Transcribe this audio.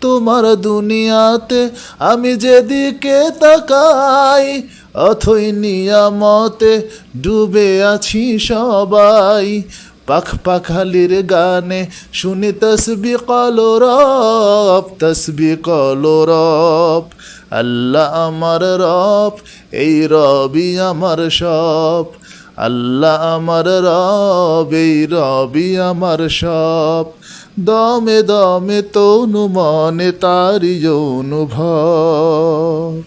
তোমার দুনিয়াতে আমি যেদিকে তাকাই, অথই নিয়ামতে ডুবে আছি সবাই। পাখ পাখালির গানে শুনি তসবি কলরব তসবি কলরব আল্লাহ আমার রব, এই রবি আমার সব। আল্লাহ আমার রব রবি আমার সব। দমে দমে তনু মনে তারি অনুভব।